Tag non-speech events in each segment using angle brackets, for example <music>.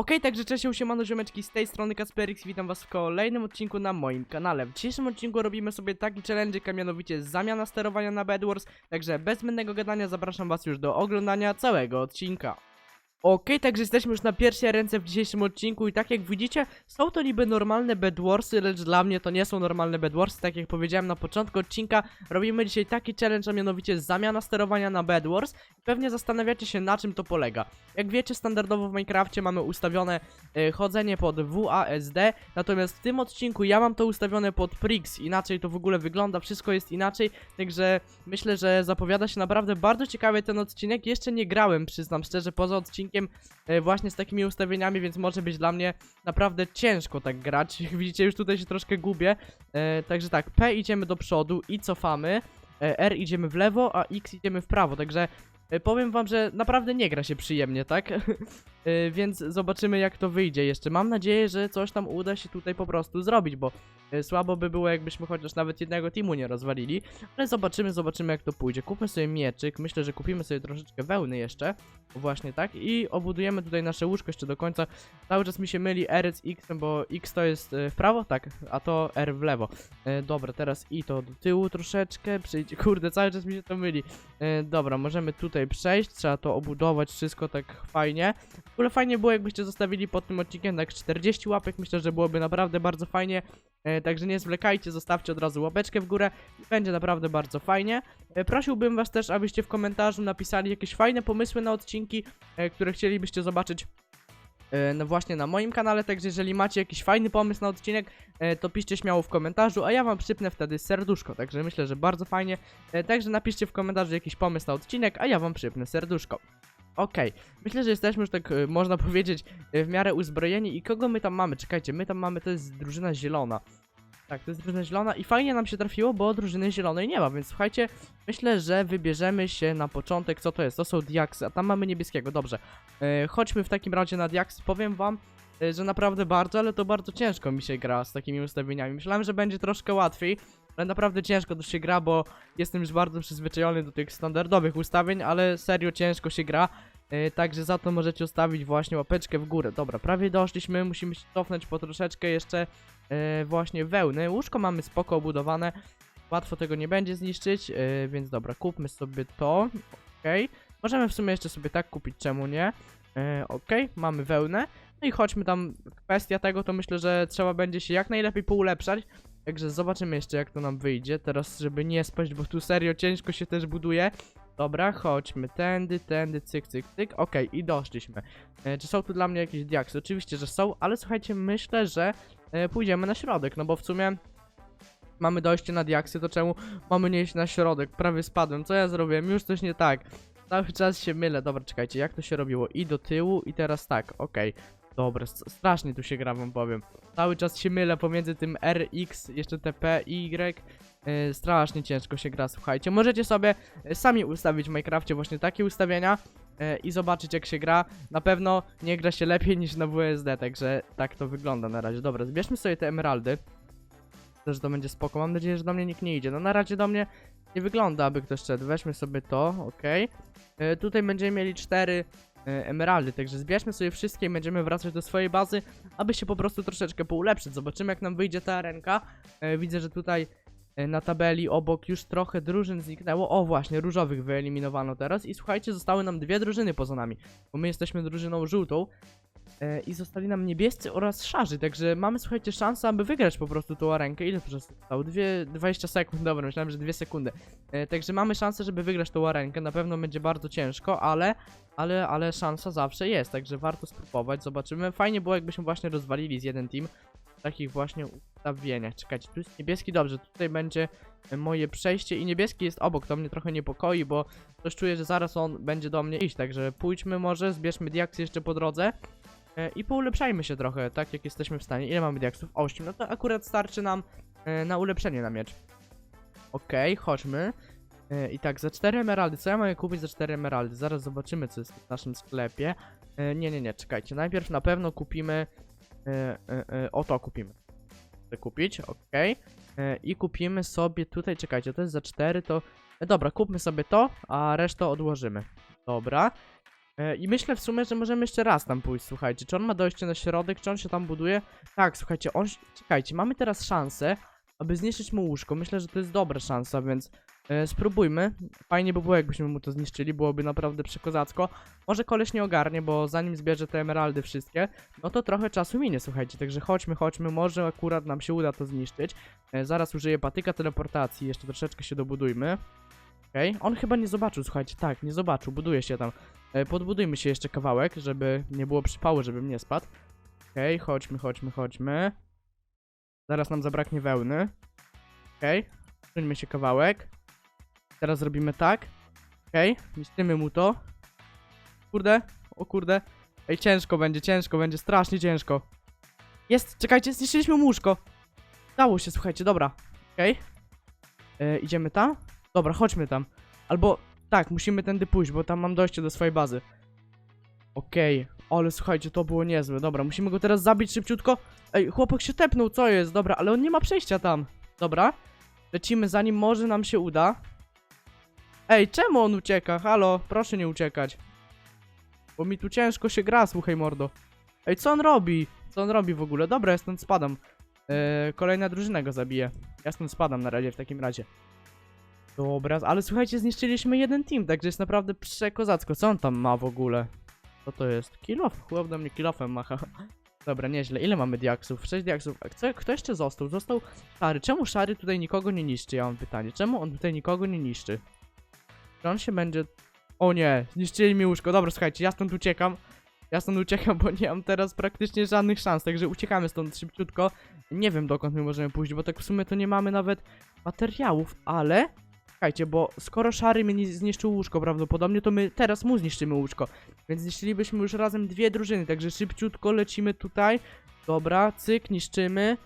Okej, także cześć, siemano ziomeczki, z tej strony Kasperix, witam was w kolejnym odcinku na moim kanale. W dzisiejszym odcinku robimy sobie taki challenge, a mianowicie zamiana sterowania na Bedwars, także bez zbędnego gadania zapraszam was już do oglądania całego odcinka. Okej, także jesteśmy już na pierwszej ręce w dzisiejszym odcinku i tak jak widzicie, są to niby normalne Bedwarsy, lecz dla mnie to nie są normalne Bedwarsy, tak jak powiedziałem na początku odcinka, robimy dzisiaj taki challenge, a mianowicie zamiana sterowania na Bedwars. I pewnie zastanawiacie się na czym to polega. Jak wiecie, standardowo w Minecrafcie mamy ustawione e, chodzenie pod WASD, natomiast w tym odcinku ja mam to ustawione pod Prix, inaczej to w ogóle wygląda, wszystko jest inaczej, także myślę, że zapowiada się naprawdę bardzo ciekawy ten odcinek, jeszcze nie grałem, przyznam szczerze, poza odcinkiem e, właśnie z takimi ustawieniami, więc może być dla mnie naprawdę ciężko tak grać, widzicie już tutaj się troszkę gubię, e, także tak, P idziemy do przodu i cofamy, e, R idziemy w lewo, a X idziemy w prawo, także powiem wam, że naprawdę nie gra się przyjemnie, tak? <laughs> E, Więc zobaczymy jak to wyjdzie jeszcze. Mam nadzieję, że coś tam uda się tutaj po prostu zrobić, bo e, słabo by było jakbyśmy chociaż nawet jednego teamu nie rozwalili. Ale zobaczymy, zobaczymy jak to pójdzie. Kupmy sobie mieczyk, myślę, że kupimy sobie troszeczkę wełny jeszcze. Właśnie tak. I obudujemy tutaj nasze łóżko jeszcze do końca. Cały czas mi się myli R z X, bo X to jest e, w prawo, tak, a to R w lewo. Dobra, teraz i to do tyłu troszeczkę przyjdzie. Kurde, cały czas mi się to myli. Dobra, możemy tutaj przejść, trzeba to obudować wszystko tak fajnie. Ogóle fajnie było, jakbyście zostawili pod tym odcinkiem tak 40 łapek, myślę, że byłoby naprawdę bardzo fajnie. E, także nie zwlekajcie, zostawcie od razu łapeczkę w górę będzie naprawdę bardzo fajnie. E, prosiłbym was też, abyście w komentarzu napisali jakieś fajne pomysły na odcinki, e, które chcielibyście zobaczyć e, no właśnie na moim kanale, także jeżeli macie jakiś fajny pomysł na odcinek, e, to piszcie śmiało w komentarzu, a ja wam przypnę wtedy serduszko, także myślę, że bardzo fajnie. E, Także napiszcie w komentarzu jakiś pomysł na odcinek, a ja wam przypnę serduszko. Okej, myślę, że jesteśmy już tak, e, można <laughs> powiedzieć, e, w miarę uzbrojeni i kogo my tam mamy? Czekajcie, my tam mamy, to jest drużyna zielona. Tak, to jest drużyna zielona i fajnie nam się trafiło, bo drużyny zielonej nie ma, więc słuchajcie, myślę, że wybierzemy się na początek, co to jest? To są diaksy, a tam mamy niebieskiego, dobrze. E, chodźmy w takim razie na diaksy, powiem wam, że naprawdę bardzo, ale to bardzo ciężko mi się gra z takimi ustawieniami. Myślałem, że będzie troszkę łatwiej, ale naprawdę ciężko to się gra, bo jestem już bardzo przyzwyczajony do tych standardowych ustawień, ale serio ciężko się gra. E, Także za to możecie ustawić właśnie łapeczkę w górę. Dobra, prawie doszliśmy, musimy się cofnąć po troszeczkę jeszcze e, właśnie wełny. Łóżko mamy spoko obudowane, łatwo tego nie będzie zniszczyć, e, więc dobra, kupmy sobie to. Okej, możemy w sumie jeszcze sobie tak kupić, czemu nie? Okej, mamy wełnę. No i chodźmy tam, kwestia tego to myślę, że trzeba będzie się jak najlepiej poulepszać. Także zobaczymy jeszcze jak to nam wyjdzie. Teraz, żeby nie spaść, bo tu serio ciężko się też buduje. Dobra, chodźmy tędy, tędy, cyk, cyk, cyk. Okej, i doszliśmy. E, czy są tu dla mnie jakieś diaksy? Oczywiście, że są, ale słuchajcie, myślę, że e, pójdziemy na środek, no bo w sumie mamy dojście na diaksy, to czemu mamy nie iść na środek? Prawie spadłem, co ja zrobiłem? Już coś nie tak. Cały czas się mylę. Dobra, czekajcie, jak to się robiło? I do tyłu, i teraz tak, okej. Dobra, s- strasznie tu się gra, wam powiem. Cały czas się mylę pomiędzy tym RX, jeszcze TP, Y. Yy, strasznie ciężko się gra, słuchajcie. Możecie sobie e, sami ustawić w Minecrafcie właśnie takie ustawienia e, i zobaczyć jak się gra. Na pewno nie gra się lepiej niż na WSD, także tak to wygląda na razie. Dobra, zbierzmy sobie te emeraldy. Myślę, że to będzie spoko. Mam nadzieję, że do mnie nikt nie idzie. No na razie do mnie nie wygląda, aby ktoś szedł. Weźmy sobie to, okej. E, Tutaj będziemy mieli cztery emeraldy, także zbierzmy sobie wszystkie i będziemy wracać do swojej bazy, aby się po prostu troszeczkę poulepszyć. Zobaczymy jak nam wyjdzie ta arenka. E, Widzę, że tutaj e, na tabeli obok już trochę drużyn zniknęło. O właśnie, różowych wyeliminowano teraz i słuchajcie, zostały nam dwie drużyny poza nami, bo my jesteśmy drużyną żółtą. E, I zostali nam niebiescy oraz szarzy, także mamy, słuchajcie, szansę, aby wygrać po prostu tą arenkę. Ile to zostało? Dwie, 20 sekund, dobra, myślałem, że dwie sekundy. E, także mamy szansę, żeby wygrać tą arenkę. Na pewno będzie bardzo ciężko, ale, ale, ale szansa zawsze jest, także warto spróbować. Zobaczymy. Fajnie było, jakbyśmy właśnie rozwalili z jeden team w takich właśnie ustawieniach. Czekajcie, tu jest niebieski, dobrze, tutaj będzie moje przejście i niebieski jest obok, to mnie trochę niepokoi, bo coś czuję, że zaraz on będzie do mnie iść, także pójdźmy może, zbierzmy diaksy jeszcze po drodze. E, I poulepszajmy się trochę, tak jak jesteśmy w stanie. Ile mamy diaksów? 8. No to akurat starczy nam e, na ulepszenie na miecz. Okej, chodźmy. E, I tak, za 4 emeraldy. Co ja mogę kupić za 4 emeraldy? Zaraz zobaczymy, co jest w naszym sklepie. Nie, nie, nie, czekajcie. Najpierw na pewno kupimy... E, e, e, o to kupimy. Chcę kupić, okej. E, I kupimy sobie tutaj, czekajcie, to jest za 4, to... Dobra, kupmy sobie to, a resztę odłożymy. Dobra. E, I myślę w sumie, że możemy jeszcze raz tam pójść, słuchajcie. Czy on ma dojście na środek, czy on się tam buduje? Tak, słuchajcie, on... Czekajcie, mamy teraz szansę, aby zniszczyć mu łóżko. Myślę, że to jest dobra szansa, więc e, spróbujmy. Fajnie by było, jakbyśmy mu to zniszczyli, byłoby naprawdę przekozacko. Może koleś nie ogarnie, bo zanim zbierze te emeraldy wszystkie, no to trochę czasu minie, słuchajcie. Także chodźmy, chodźmy, może akurat nam się uda to zniszczyć. E, zaraz użyję patyka teleportacji, jeszcze troszeczkę się dobudujmy. Okej, on chyba nie zobaczył, słuchajcie, tak, nie zobaczył, buduje się tam. E, podbudujmy się jeszcze kawałek, żeby nie było przypału, żebym nie spadł. Okej, chodźmy, chodźmy, chodźmy. Zaraz nam zabraknie wełny. Okej, okay. się kawałek. Teraz zrobimy tak. Okej, okay. niszczymy mu to. Kurde, o kurde. Ej, ciężko będzie, ciężko będzie, strasznie ciężko. Jest, czekajcie, zniszczyliśmy mu łóżko. Dało się, słuchajcie, dobra. Okej. Okay. Idziemy tam? Dobra, chodźmy tam. Albo, tak, musimy tędy pójść, bo tam mam dojście do swojej bazy. Okej, ale słuchajcie, to było niezłe. Dobra, musimy go teraz zabić szybciutko. Ej, chłopak się tepnął, co jest? Dobra, ale on nie ma przejścia tam. Dobra, lecimy, zanim może nam się uda. Ej, czemu on ucieka? Halo, proszę nie uciekać. Bo mi tu ciężko się gra, słuchaj mordo. Ej, co on robi? Co on robi w ogóle? Dobra, ja stąd spadam. Eee, kolejna drużyna go zabije. Ja stąd spadam na razie w takim razie. Dobra, ale słuchajcie, zniszczyliśmy jeden team, także jest naprawdę przekozacko. Co on tam ma w ogóle? Co to jest? Kilof? Chłop do mnie kilofem macha. <laughs> Dobra, nieźle. Ile mamy diaksów? 6 diaksów. A kto, kto jeszcze został? Został Szary. Czemu Szary tutaj nikogo nie niszczy? Ja mam pytanie. Czemu on tutaj nikogo nie niszczy? Czy on się będzie... O nie, zniszczyli mi łóżko. Dobra, słuchajcie, ja stąd uciekam. Ja stąd uciekam, bo nie mam teraz praktycznie żadnych szans, także uciekamy stąd szybciutko. Nie wiem dokąd my możemy pójść, bo tak w sumie to nie mamy nawet materiałów, ale... Czekajcie, bo skoro Szary mi nie zniszczył łóżko prawdopodobnie, to my teraz mu zniszczymy łóżko. Więc zniszczylibyśmy już razem dwie drużyny, także szybciutko lecimy tutaj. Dobra, cyk, niszczymy.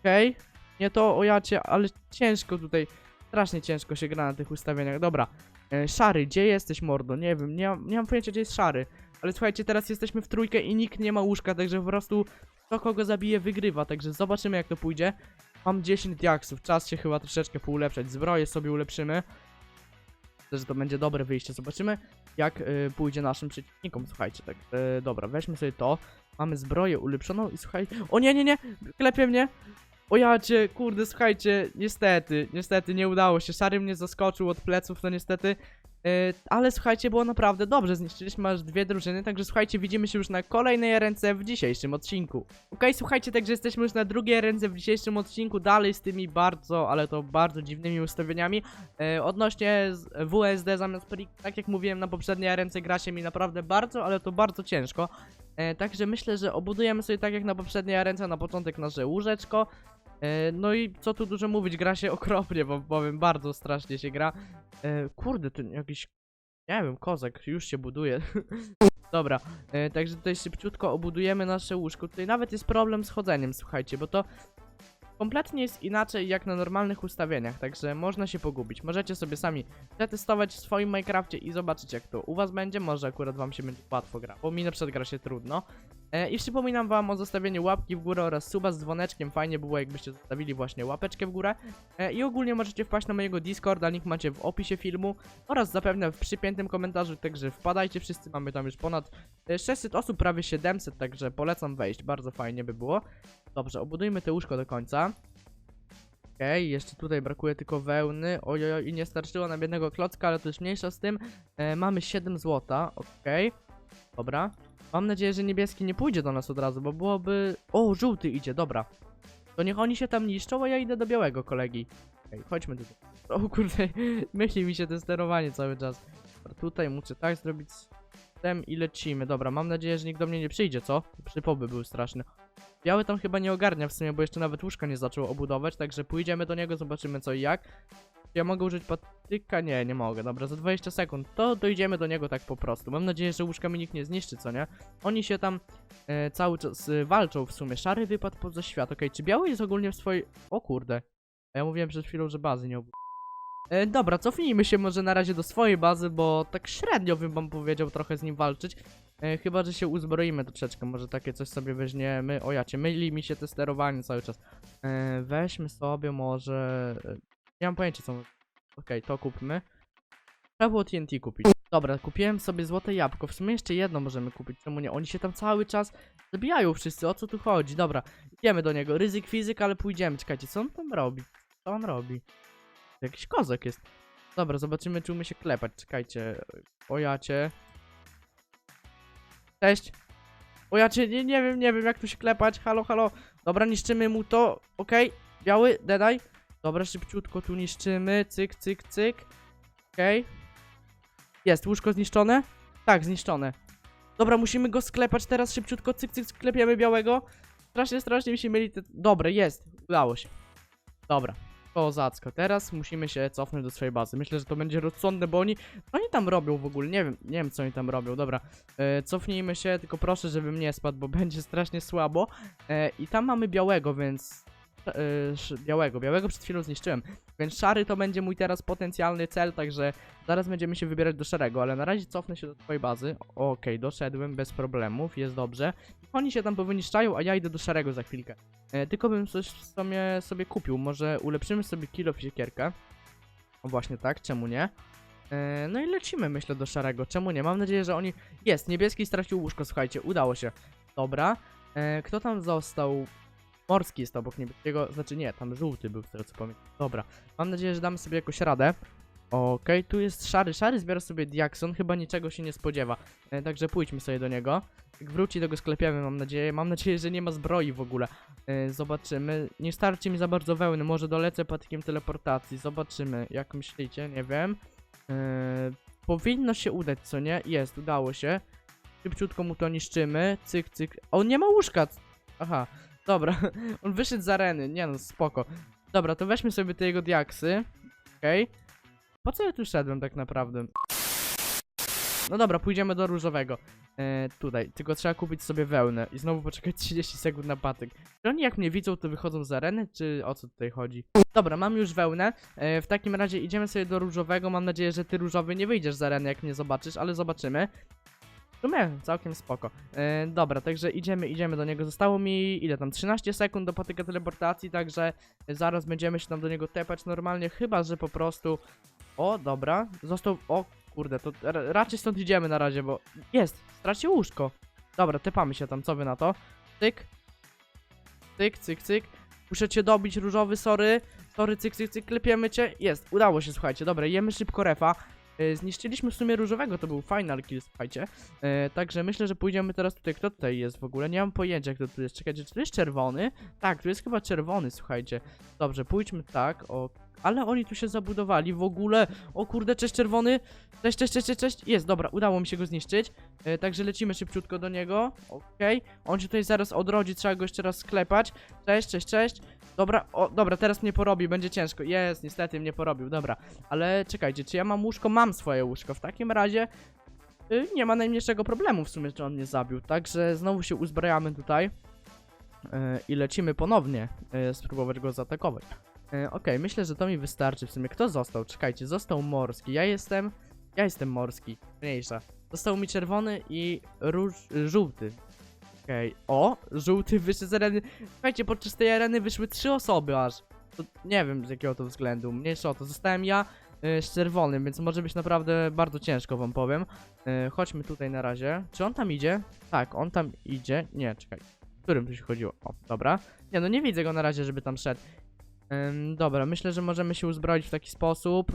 Okej. Okay. Nie to, o jacie, ale ciężko tutaj. Strasznie ciężko się gra na tych ustawieniach. Dobra. E, szary, gdzie jesteś, mordo? Nie wiem, nie, nie mam pojęcia, gdzie jest Szary. Ale słuchajcie, teraz jesteśmy w trójkę i nikt nie ma łóżka, także po prostu to, kogo zabije, wygrywa. Także zobaczymy, jak to pójdzie. Mam 10 diaksów, czas się chyba troszeczkę poulepszać. Zbroję sobie ulepszymy. Myślę, że to będzie dobre wyjście. Zobaczymy, jak y, pójdzie naszym przeciwnikom. Słuchajcie, tak, y, dobra, weźmy sobie to. Mamy zbroję ulepszoną i słuchaj. O nie, nie, nie! Klepie mnie! O jacie, kurde, słuchajcie, niestety, niestety nie udało się. Szary mnie zaskoczył od pleców, to niestety. Yy, ale słuchajcie, było naprawdę dobrze. Zniszczyliśmy aż dwie drużyny, także słuchajcie, widzimy się już na kolejnej ręce w dzisiejszym odcinku. Okej, słuchajcie, także jesteśmy już na drugiej ręce w dzisiejszym odcinku, dalej z tymi bardzo, ale to bardzo dziwnymi ustawieniami. Yy, odnośnie WSD zamiast perik, tak jak mówiłem na poprzedniej ręce, gra się mi naprawdę bardzo, ale to bardzo ciężko. E, także myślę, że obudujemy sobie tak jak na poprzedniej ręce na początek nasze łóżeczko. E, no i co tu dużo mówić, gra się okropnie, bo powiem, bardzo strasznie się gra. E, kurde, ten jakiś, nie wiem, kozak już się buduje. <laughs> Dobra, e, także tutaj szybciutko obudujemy nasze łóżko. Tutaj nawet jest problem z chodzeniem, słuchajcie, bo to kompletnie jest inaczej jak na normalnych ustawieniach, także można się pogubić. Możecie sobie sami przetestować w swoim Minecrafcie i zobaczyć jak to u was będzie, może akurat wam się będzie łatwo gra, bo mi na przykład gra się trudno. E, I przypominam wam o zostawieniu łapki w górę oraz suba z dzwoneczkiem, fajnie było jakbyście zostawili właśnie łapeczkę w górę. E, I ogólnie możecie wpaść na mojego Discorda, link macie w opisie filmu oraz zapewne w przypiętym komentarzu, także wpadajcie wszyscy, mamy tam już ponad e, 600 osób, prawie 700, także polecam wejść, bardzo fajnie by było. Dobrze, obudujmy te łóżko do końca. Okej, jeszcze tutaj brakuje tylko wełny. Ojoj, i nie starczyło nam jednego klocka, ale to już mniejsza z tym. E, mamy 7 złota, okej. Dobra. Mam nadzieję, że niebieski nie pójdzie do nas od razu, bo byłoby... O, żółty idzie, dobra. To niech oni się tam niszczą, a ja idę do białego kolegi. Okej, chodźmy tutaj. O kurde, <laughs> myśli mi się to sterowanie cały czas. Tutaj muszę tak zrobić z tym i lecimy. Dobra, mam nadzieję, że nikt do mnie nie przyjdzie, co? Przypoby był straszny. Biały tam chyba nie ogarnia w sumie, bo jeszcze nawet łóżka nie zaczął obudować, także pójdziemy do niego, zobaczymy co i jak. Ja mogę użyć patyka? Nie, nie mogę. Dobra, za 20 sekund. To dojdziemy do niego tak po prostu. Mam nadzieję, że łóżka mi nikt nie zniszczy, co nie? Oni się tam e, cały czas e, walczą w sumie. Szary wypadł poza świat. Okej, czy biały jest ogólnie w swojej... O kurde. Ja mówiłem przed chwilą, że bazy nie obu... E, dobra, cofnijmy się może na razie do swojej bazy, bo tak średnio bym wam powiedział trochę z nim walczyć. E, chyba, że się uzbroimy troszeczkę, może takie coś sobie weźmiemy. O jacie, myli mi się te sterowanie cały czas. E, weźmy sobie może... Nie mam pojęcia co... Okej, to kupmy. Trzeba było TNT kupić. Dobra, kupiłem sobie złote jabłko. W sumie jeszcze jedno możemy kupić. Czemu nie? Oni się tam cały czas zabijają wszyscy. O co tu chodzi? Dobra, idziemy do niego. Ryzyk fizyk, ale pójdziemy. Czekajcie, co on tam robi? Co on robi? Jakiś kozak jest. Dobra, zobaczymy, czy umie się klepać. Czekajcie. O jacie. Cześć. O jacie, nie, nie wiem, nie wiem, jak tu się klepać. Halo, halo. Dobra, niszczymy mu to. Okej. Biały, dedaj. Dobra, szybciutko tu niszczymy. Cyk, cyk, cyk. Okej. Jest, łóżko zniszczone? Tak, zniszczone. Dobra, musimy go sklepać teraz szybciutko. Cyk, cyk, sklepiemy białego. Strasznie, strasznie mi się myli te... Jest. Udało się. Dobra. Kozacko. Teraz musimy się cofnąć do swojej bazy. Myślę, że to będzie rozsądne, bo oni... Oni tam robią w ogóle? Nie wiem, nie wiem co oni tam robią. Dobra. E, cofnijmy się, tylko proszę, żebym nie spadł, bo <laughs> będzie strasznie słabo. E, I tam mamy białego, więc... Sz- białego. Białego przed chwilą zniszczyłem. Więc szary to będzie mój teraz potencjalny cel, także zaraz będziemy się wybierać do szarego, ale na razie cofnę się do twojej bazy. Okej, doszedłem bez problemów, jest dobrze. Oni się tam powyniszczają, a ja idę do szarego za chwilkę. E, tylko bym coś w sumie sobie kupił, może ulepszymy sobie kilo w siekierkę. O właśnie tak, czemu nie? E, no i lecimy myślę do szarego, czemu nie? Mam nadzieję, że oni... Jest, niebieski stracił łóżko, słuchajcie, udało się. Dobra. E, kto tam został? Morski jest obok niebieskiego, znaczy nie, tam żółty był, z tego co pamiętam. Dobra, mam nadzieję, że damy sobie jakoś radę. Okej, tu jest szary. Szary zbiera sobie diakson, chyba niczego się nie spodziewa. E, także pójdźmy sobie do niego. Jak wróci, to go sklepiemy, mam nadzieję. Mam nadzieję, że nie ma zbroi w ogóle. E, zobaczymy. Nie starczy mi za bardzo wełny, może dolecę patykiem teleportacji. Zobaczymy, jak myślicie, nie wiem. E, powinno się udać, co nie? Jest, udało się. Szybciutko mu to niszczymy. Cyk, cyk. On nie ma łóżka. Aha, dobra. <laughs> On wyszedł z areny. Nie no, spoko. Dobra, to weźmy sobie te jego diaksy. Okej. Po co ja tu szedłem tak naprawdę? No dobra, pójdziemy do różowego. E, tutaj, tylko trzeba kupić sobie wełnę i znowu poczekać 30 <laughs> sekund na patyk. Czy oni jak mnie widzą, to wychodzą z areny, czy o co tutaj chodzi? Dobra, mam już wełnę. E, w takim razie idziemy sobie do różowego. Mam nadzieję, że ty różowy nie wyjdziesz z areny, jak mnie zobaczysz, ale zobaczymy. W sumie całkiem spoko. E, dobra, także idziemy, idziemy do niego. Zostało mi ile tam? 13 sekund do patyka teleportacji, także zaraz będziemy się tam do niego tepać normalnie, chyba że po prostu. O, dobra. Został. O, kurde, to ra raczej stąd idziemy na razie, bo. Jest! Stracił łóżko. Dobra, tepamy się tam, co wy na to? Cyk. Cyk, cyk, cyk. Muszę cię dobić, różowy, sorry. Sorry, cyk, cyk, cyk, klepiemy cię. Jest, udało się, słuchajcie. Dobra, jemy szybko refa. E, Zniszczyliśmy w sumie różowego, to był final kill, słuchajcie. E, także myślę, że pójdziemy teraz tutaj. Kto tutaj jest w ogóle? Nie mam pojęcia, kto tu jest. Czekajcie, czy to jest czerwony? Tak, tu jest chyba czerwony, słuchajcie. Dobrze, pójdźmy tak, o. Ale oni tu się zabudowali w ogóle. O kurde, cześć czerwony. Cześć, cześć, cześć, cześć. Jest, dobra, udało mi się go zniszczyć. E, także lecimy szybciutko do niego. Okej. On się tutaj zaraz odrodzi, trzeba go jeszcze raz sklepać. Cześć, cześć, cześć. Dobra, o, dobra, teraz mnie porobi, będzie ciężko. Jest, niestety mnie porobił, dobra. Ale czekajcie, czy ja mam łóżko? Mam swoje łóżko. W takim razie y, nie ma najmniejszego problemu w sumie, czy on mnie zabił. Także znowu się uzbrajamy tutaj y, i lecimy ponownie y, spróbować go zaatakować. Y, Okej, myślę, że to mi wystarczy w sumie. Kto został? Czekajcie, został morski. Ja jestem. Ja jestem morski. Mniejsza. Został mi czerwony i róż, żółty. Okej. O! Żółty <laughs> wyszedł z areny. Słuchajcie, podczas tej areny wyszły trzy osoby aż. To nie wiem z jakiego to względu. Mniejsza o to. Zostałem ja y, z czerwonym, więc może być naprawdę bardzo ciężko, wam powiem. Y, chodźmy tutaj na razie. Czy on tam idzie? Tak, on tam idzie. Nie, czekaj. W którym tu się chodziło? O, dobra. Nie, no nie widzę go na razie, żeby tam szedł. Ym, dobra, myślę, że możemy się uzbroić w taki sposób.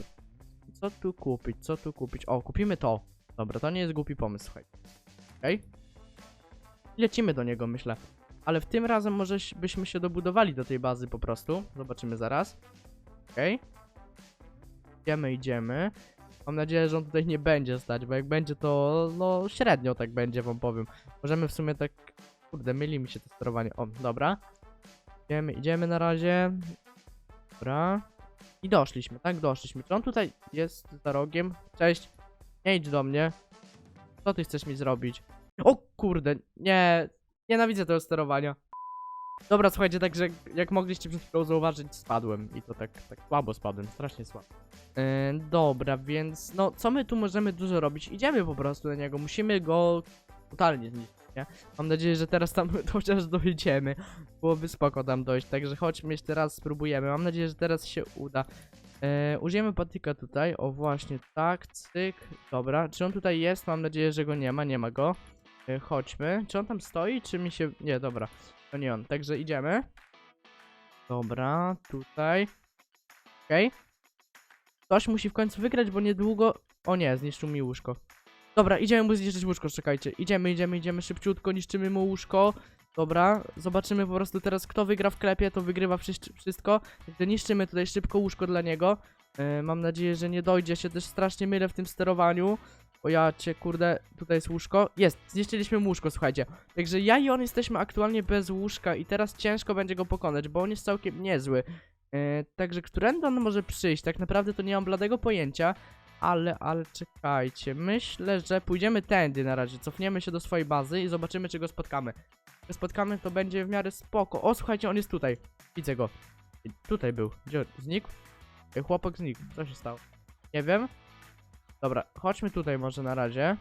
Co tu kupić? Co tu kupić? O, kupimy to. Dobra, to nie jest głupi pomysł, słuchaj. Okej. Lecimy do niego, myślę. Ale w tym razem może byśmy się dobudowali do tej bazy po prostu. Zobaczymy zaraz. Okej. Idziemy, idziemy. Mam nadzieję, że on tutaj nie będzie stać, bo jak będzie to, no średnio tak będzie, wam powiem. Możemy w sumie tak, kurde, myli mi się to sterowanie. O, dobra. Idziemy, idziemy na razie. Dobra. I doszliśmy, tak? Doszliśmy. Czy on tutaj jest za rogiem? Cześć. Nie idź do mnie. Co ty chcesz mi zrobić? O kurde, nie. Nienawidzę tego sterowania. Dobra, słuchajcie, także jak mogliście przed chwilą zauważyć, spadłem. I to tak, tak słabo spadłem, strasznie słabo. Yy, dobra, więc no, co my tu możemy dużo robić? Idziemy po prostu na niego, musimy go totalnie zniszczyć, nie? Mam nadzieję, że teraz tam <laughs> chociaż dojdziemy. Byłoby spoko tam dojść, także chodźmy jeszcze raz, spróbujemy. Mam nadzieję, że teraz się uda. E, użyjemy patyka tutaj, o właśnie, tak, cyk, dobra, czy on tutaj jest? Mam nadzieję, że go nie ma, nie ma go. E, chodźmy, czy on tam stoi, czy mi się, nie, dobra, to nie on, także idziemy. Dobra, tutaj, okej. Ktoś musi w końcu wygrać, bo niedługo, o nie, zniszczył mi łóżko. Dobra, idziemy mu zniszczyć łóżko, czekajcie, idziemy, idziemy, idziemy szybciutko, niszczymy mu łóżko. Dobra, zobaczymy po prostu teraz, kto wygra w klepie, to wygrywa wszys- wszystko. Także niszczymy tutaj szybko łóżko dla niego. E, mam nadzieję, że nie dojdzie się też strasznie mylę w tym sterowaniu. O ja cię, kurde, tutaj jest łóżko. Jest, zniszczyliśmy łóżko, słuchajcie. Także ja i on jesteśmy aktualnie bez łóżka i teraz ciężko będzie go pokonać, bo on jest całkiem niezły. E, także którędy on może przyjść? Tak naprawdę to nie mam bladego pojęcia. Ale, ale czekajcie, myślę, że pójdziemy tędy na razie, cofniemy się do swojej bazy i zobaczymy, czy go spotkamy. Jak spotkamy, to będzie w miarę spoko. O, słuchajcie, on jest tutaj. Widzę go. Tutaj był. Gdzie? Znikł? Ej, chłopak znikł. Co się stało? Nie wiem. Dobra, chodźmy tutaj może na razie.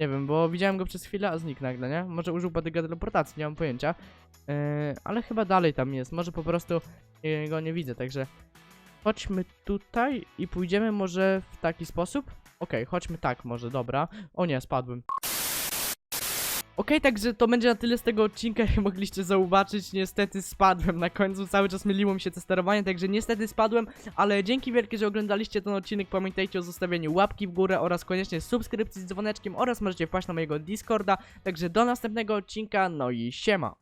Nie wiem, bo widziałem go przez chwilę, a znikł nagle, nie? Może użył patyka teleportacji, nie mam pojęcia. Yy, ale chyba dalej tam jest. Może po prostu yy, go nie widzę, także chodźmy tutaj i pójdziemy może w taki sposób. Okej, chodźmy tak może, dobra. O nie, spadłem. Okej, także to będzie na tyle z tego odcinka, <laughs> jak mogliście zauważyć, niestety spadłem na końcu, cały czas myliło mi się to sterowanie, także niestety spadłem, ale dzięki wielkie, że oglądaliście ten odcinek, pamiętajcie o zostawieniu łapki w górę oraz koniecznie subskrypcji z dzwoneczkiem oraz możecie wpaść na mojego Discorda, także do następnego odcinka, no i siema!